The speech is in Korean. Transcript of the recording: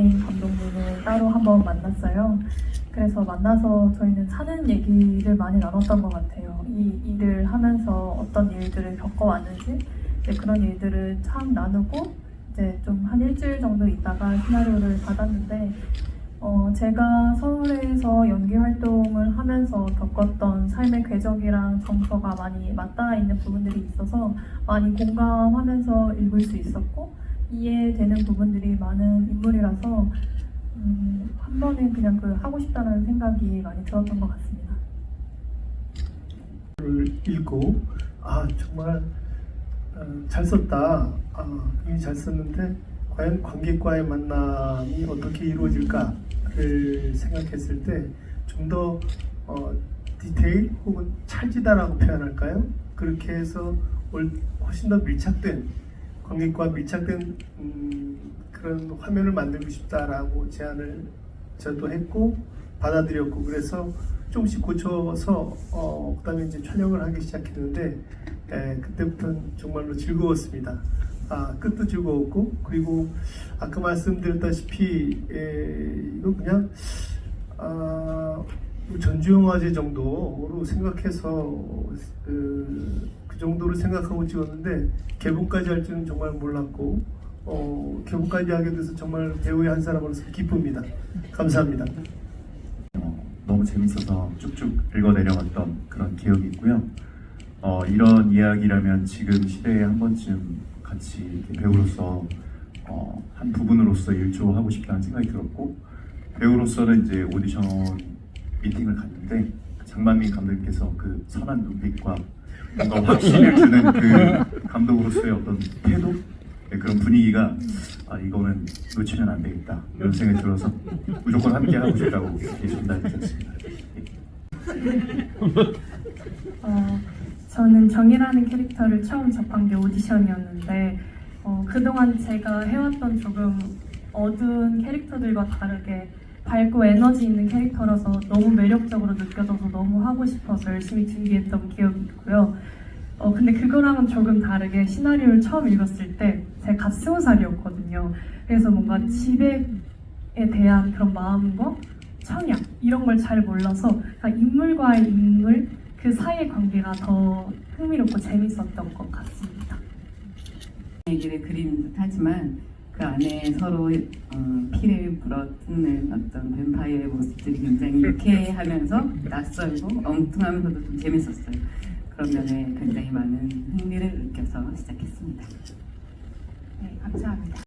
감독님을 따로 한번 만났어요. 그래서 만나서 저희는 사는 얘기를 많이 나눴던 것 같아요. 이 일을 하면서 어떤 일들을 겪어왔는지 그런 일들을 참 나누고 이제 좀 한 일주일 정도 있다가 시나리오를 받았는데 어, 제가 서울에서 연기 활동을 하면서 겪었던 삶의 궤적이랑 정서가 많이 맞닿아 있는 부분들이 있어서 많이 공감하면서 읽을 수 있었고 이해되는 부분들이 많은 인물이라서 음, 한 번에 그냥 그 하고 싶다는 생각이 많이 들었던 것 같습니다. 를 읽고 아 정말 어, 잘 썼다. 아, 굉장히 잘 썼는데 과연 관객과의 만남이 어떻게 이루어질까를 생각했을 때 좀더 어, 디테일 혹은 찰지다라고 표현할까요? 그렇게 해서 올- 훨씬 더 밀착된 관객과 밀착된 음, 그런 화면을 만들고 싶다라고 제안을 저도 했고 받아들였고 그래서 조금씩 고쳐서 어, 그다음에 이제 촬영을 하기 시작했는데 에, 그때부터는 정말로 즐거웠습니다. 아 끝도 즐거웠고 그리고 아까 말씀드렸다시피 에, 이거 그냥 아, 전주영화제 정도로 생각해서 그, 그 정도로 생각하고 찍었는데 개봉까지 할 줄은 정말 몰랐고 어, 개봉까지 하게 돼서 정말 배우의 한 사람으로서 기쁩니다. 감사합니다. 어, 너무 재밌어서 쭉쭉 읽어 내려갔던 그런 기억이 있고요. 어, 이런 이야기라면 지금 시대에 한 번쯤 같이 배우로서 어, 한 부분으로서 일조하고 싶다는 생각이 들었고 배우로서는 이제 오디션 미팅을 갔는데 장만민 감독님께서 그 선한 눈빛과 뭔가 확신을 주는 그 감독으로서의 어떤 태도 네, 그런 분위기가 아 이거는 놓치면 안 되겠다 이런 생각이 들어서 무조건 함께 하고 싶다고 이렇게 전달해 주셨습니다. 어, 저는 정이라는 캐릭터를 처음 접한 게 오디션이었는데 어, 그동안 제가 해왔던 조금 어두운 캐릭터들과 다르게 밝고 에너지 있는 캐릭터라서 너무 매력적으로 느껴져서 너무 하고 싶어서 열심히 준비했던 기억이 있고요. 어, 근데 그거랑은 조금 다르게 시나리오를 처음 읽었을 때 제가 갓 스무 살이었거든요. 그래서 뭔가 지배에 대한 그런 마음과 청약 이런 걸 잘 몰라서 그냥 인물과의 인물 그 사이의 관계가 더 흥미롭고 재밌었던 것 같습니다. 얘기를 그리는 듯 하지만 그 안에 서로 어, 피를 불어뜯는 어떤 뱀파이어의 모습들이 굉장히 유쾌하면서 낯설고 엉뚱하면서도 좀 재밌었어요. 그런 면에 굉장히 많은 흥미를 느껴서 시작했습니다. 네, 감사합니다.